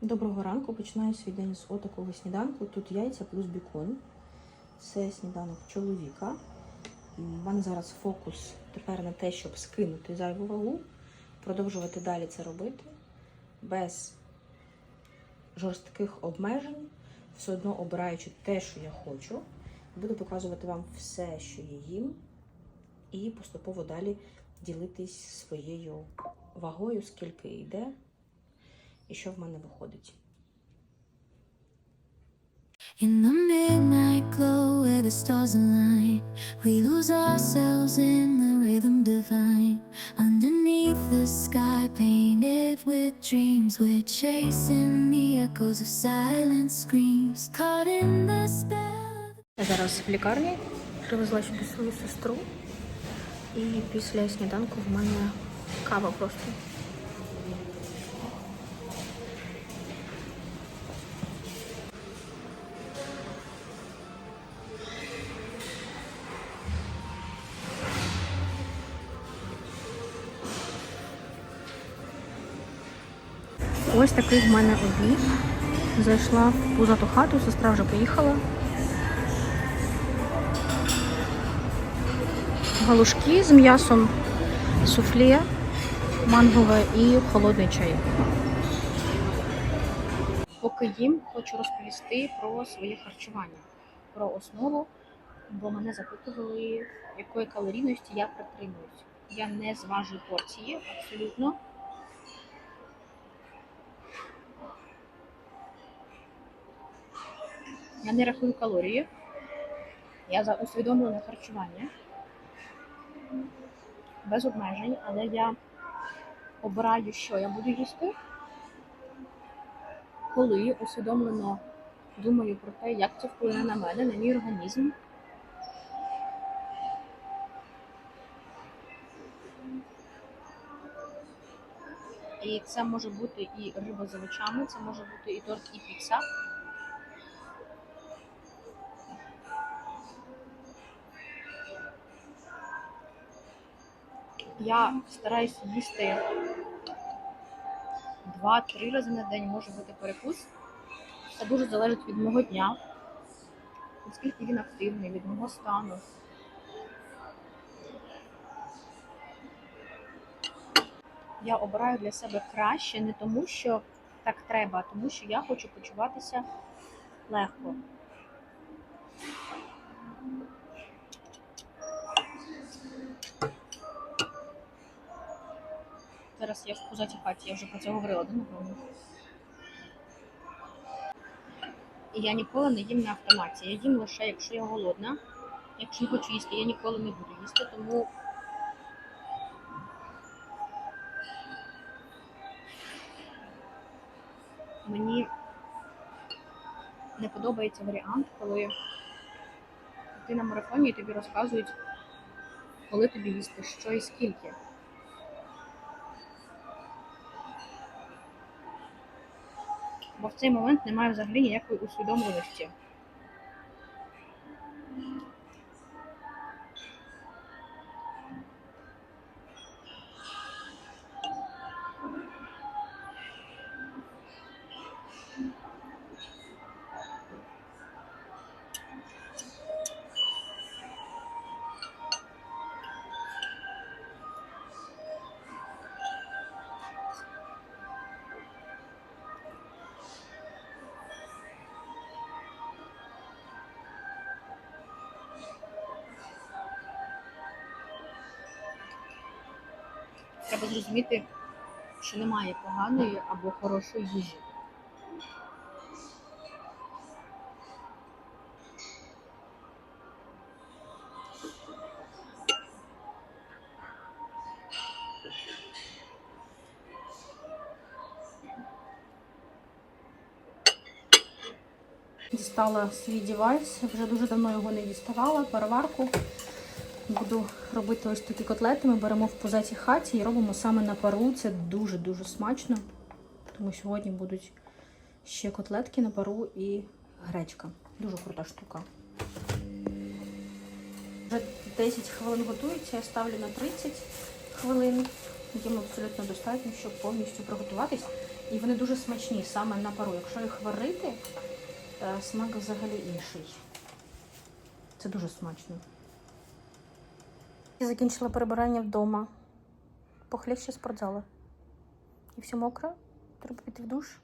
Доброго ранку. Починаю свій день з отакого сніданку. Тут яйця плюс бікон. Це сніданок чоловіка. У мене зараз фокус тепер на те, щоб скинути зайву вагу, продовжувати далі це робити без жорстких обмежень, все одно обираючи те, що я хочу. Буду показувати вам все, що я їм, і поступово далі ділитись своєю вагою, скільки йде і що в мене виходить. In the midnight glow where the stars align, we lose ourselves in the rhythm divine. Underneath the sky painted with dreams, we're chasing the echoes of silent screams, caught in the spell. Я зараз в лікарні привезла сюди свою сестру, і після сніданку в мене кава просто. Такий в мене обід. Зайшла в пузату хату, сестра вже поїхала. галушки з м'ясом, суфле мангове і холодний чай. Поки їм, хочу розповісти про своє харчування, про основу, бо мене запитували, якої калорійності я притримуюсь. Я не зважую порції абсолютно. Я не рахую калорії. Я за усвідомлене харчування без обмежень, але я обираю, що я буду їсти, коли усвідомлено думаю про те, як це вплине на мене, на мій організм. І це може бути і риба з овочами, це може бути і торт, і піца. Я стараюся їсти два-три рази на день, може бути перекус. Це дуже залежить від мого дня, наскільки він активний, від мого стану. Я обираю для себе краще не тому, що так треба, а тому що я хочу почуватися легко. Зараз я в позатій хаті, я вже про це говорила, да, напевно. І я ніколи не їм на автоматі. Я їм лише, якщо я голодна. Якщо не хочу їсти, я ніколи не буду їсти, тому мені не подобається варіант, коли ти на марафоні і тобі розказують, коли тобі їсти, що і скільки. Бо в цей момент немає взагалі ніякої усвідомленості. Треба зрозуміти, що немає поганої або хорошої їжі. Дістала свій девайс, вже дуже давно його не діставала, переварку. Буду робити ось такі котлети. Ми беремо в позатій хаті і робимо саме на пару. Це дуже-дуже смачно. Тому сьогодні будуть ще котлетки на пару і гречка. Дуже крута штука. Вже 10 хвилин готується, я ставлю на 30 хвилин. Їм абсолютно достатньо, щоб повністю приготуватись. І вони дуже смачні саме на пару. Якщо їх варити, е, смак взагалі інший. Це дуже смачно. Я закінчила перебирання вдома. Похлеще спортзала. І все мокре. Треба піти в душ.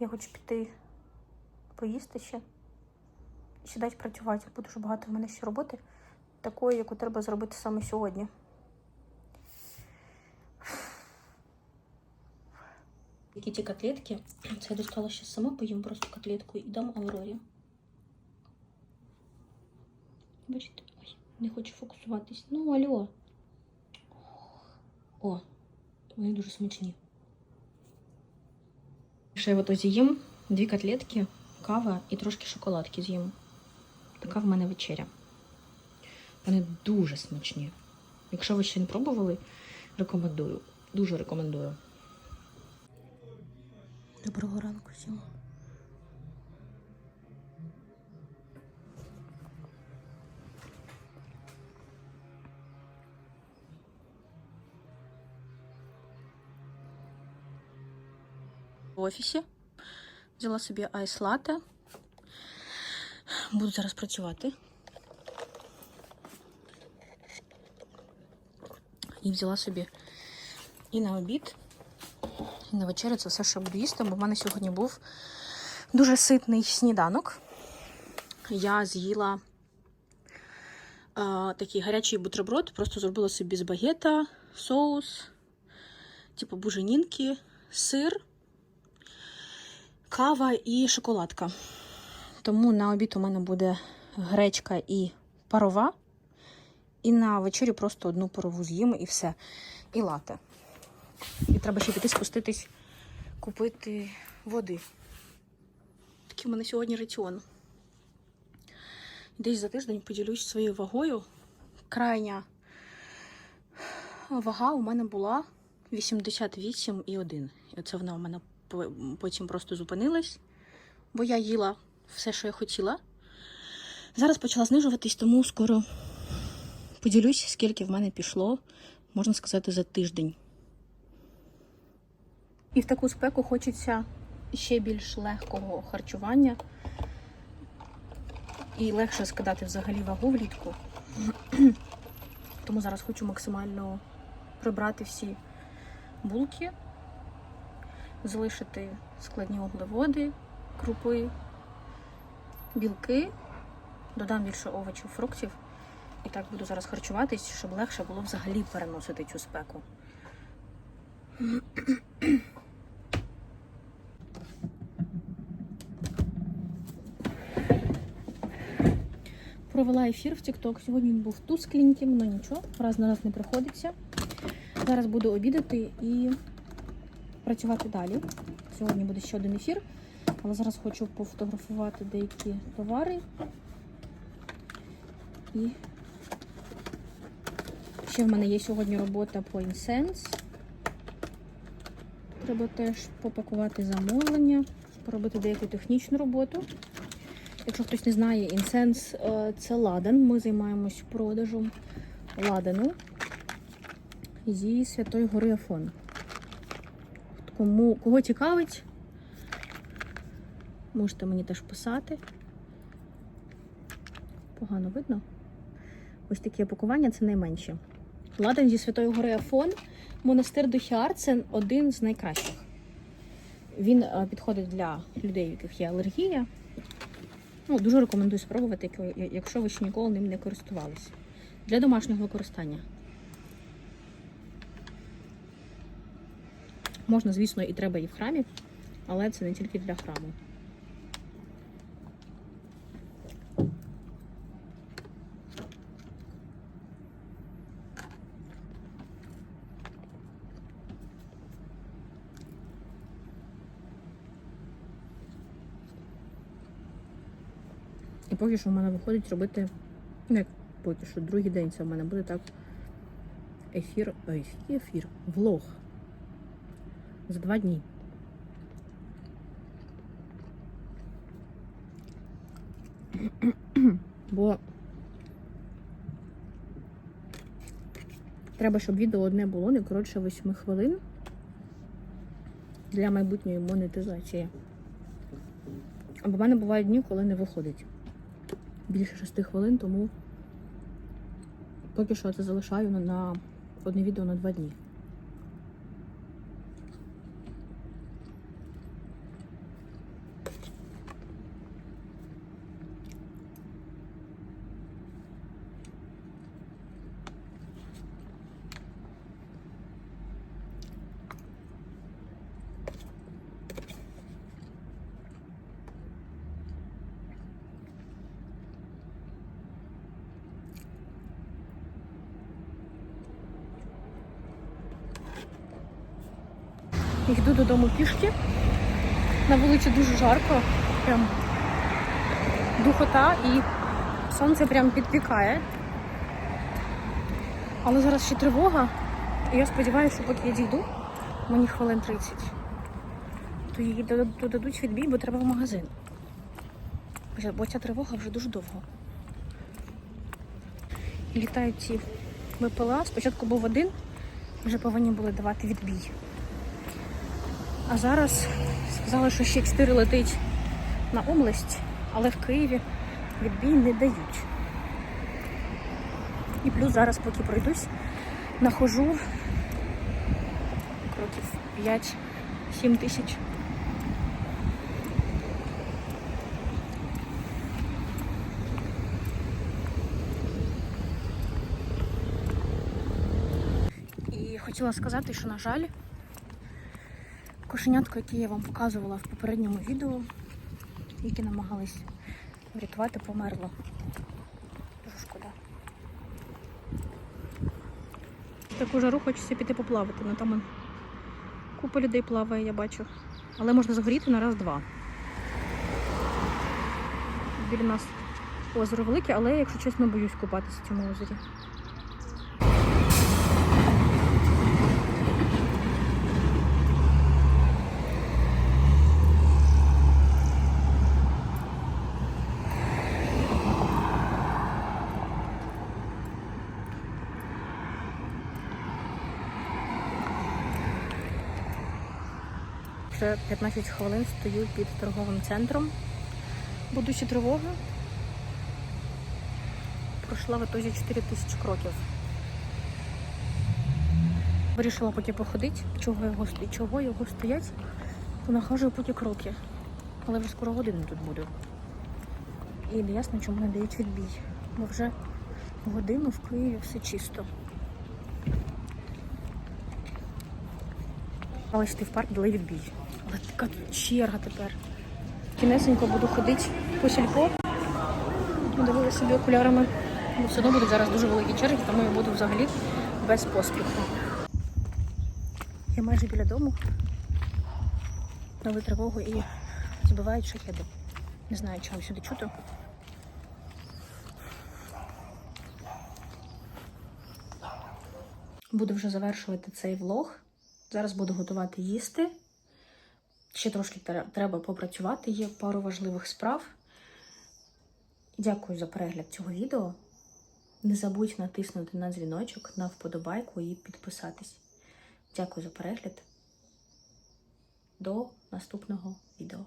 Я хочу піти поїсти ще. І ще дати працювати. Бо дуже багато в мене ще роботи. Такої, яку треба зробити саме сьогодні. Які ті котлетки. Це я достала ще сама, поїм просто котлетку і дам Аврорі. Бачите, ой, не хочу фокусуватись. Ну, алло. О, вони дуже смачні. Ще я от з'їм дві котлетки, кава і трошки шоколадки з'їм. Така в мене вечеря. Вони дуже смачні. Якщо ви ще не пробували, рекомендую. Дуже рекомендую. Доброго ранку всім. Офісі взяла собі айс лате. Буду зараз працювати. І взяла собі і на обід, і на вечерю це все, що їсти, бо в мене сьогодні був дуже ситний сніданок. Я з'їла е, такий гарячий бутерброд, просто зробила собі з багета, соус, типу буженінки, сир, кава і шоколадка. Тому на обід у мене буде гречка і парова. І на вечерю просто одну парову з'їм і все. І лате. І треба ще піти спуститись, купити води. Такий у мене сьогодні раціон. Десь за тиждень поділюсь своєю вагою. Крайня вага у мене була 88,1. І оце вона у мене потім просто зупинилась, бо я їла все, що я хотіла. Зараз почала знижуватись, тому скоро поділюсь, скільки в мене пішло, можна сказати, за тиждень. І в таку спеку хочеться ще більш легкого харчування. І легше скидати взагалі вагу влітку. Тому зараз хочу максимально прибрати всі булки, залишити складні углеводи, крупи, білки, додам більше овочів, фруктів. І так буду зараз харчуватись, щоб легше було взагалі переносити цю спеку. Провела ефір в TikTok. Сьогодні він був тускленьким, але нічого, раз на раз не приходиться. Зараз буду обідати і працювати далі. Сьогодні буде ще один ефір, але зараз хочу пофотографувати деякі товари. І ще в мене є сьогодні робота по Insense. Треба теж попакувати замовлення, поробити деяку технічну роботу. Якщо хтось не знає, е, це ладан. Ми займаємось продажем ладану зі Святої Гори Афон. Кому, кого цікавить, можете мені теж писати. Погано видно. Ось такі опакування це найменші. Ладан зі Святої Гори Афон. Монастир Духіар це один з найкращих. Він е, підходить для людей, у яких є алергія. Ну, дуже рекомендую спробувати, якщо ви ще ніколи ним не користувалися. Для домашнього використання. Можна, звісно, і треба і в храмі, але це не тільки для храму. І поки що в мене виходить робити, ну як поки що, другий день це в мене буде так ефір, ефір, влог. За два дні. Бо треба, щоб відео одне було не коротше 8 хвилин. для майбутньої монетизації. Бо в мене бувають дні, коли не виходить більше 6 хвилин, тому поки що це залишаю на- одне відео на 2 дні. Йду додому пішки. На вулиці дуже жарко, прям духота і сонце прям підпікає. Але зараз ще тривога. І я сподіваюся, що поки я дійду, мені хвилин 30, то її додадуть- відбій, бо треба в магазин. Бо ця тривога вже дуже довго. Літають ці БПЛА. Спочатку був один, вже повинні були давати відбій. А зараз сказали, що ще 4 летить на область, але в Києві відбій не дають. І плюс зараз, поки пройдусь, нахожу кроків 5-7 тисяч. І хотіла сказати, що, на жаль, кошенятко, яке я вам показувала в попередньому відео, яке намагались врятувати, померло. Дуже шкода. Таку жару хочеться піти поплавати, але там купа людей плаває, я бачу. Але можна згоріти на раз-два. Біля нас озеро велике, але, якщо чесно, боюсь купатися в цьому озері. Вже 15 хвилин стою під торговим центром. Будучи тривога, пройшла в ітозі 4 тисячі кроків. Вирішила поки походити, чого його, чого його стоять, то нахожу поки кроки. Але вже скоро годину тут буду. І не ясно, чому не дають відбій. Бо вже годину в Києві все чисто. Але йти в парк дали відбій. Але така черга тепер. Кінесенько буду ходити по сільпо. Дивила собі окулярами. Бо все одно будуть зараз дуже великі черги, тому я буду взагалі без поспіху. Я майже біля дому. Дали тривогу і збивають шахеди. Не знаю, вам сюди чути. Буду вже завершувати цей влог. Зараз буду готувати їсти. Ще трошки треба попрацювати, є пару важливих справ. Дякую за перегляд цього відео. Не забудь натиснути на дзвіночок, на вподобайку і підписатись. Дякую за перегляд. До наступного відео.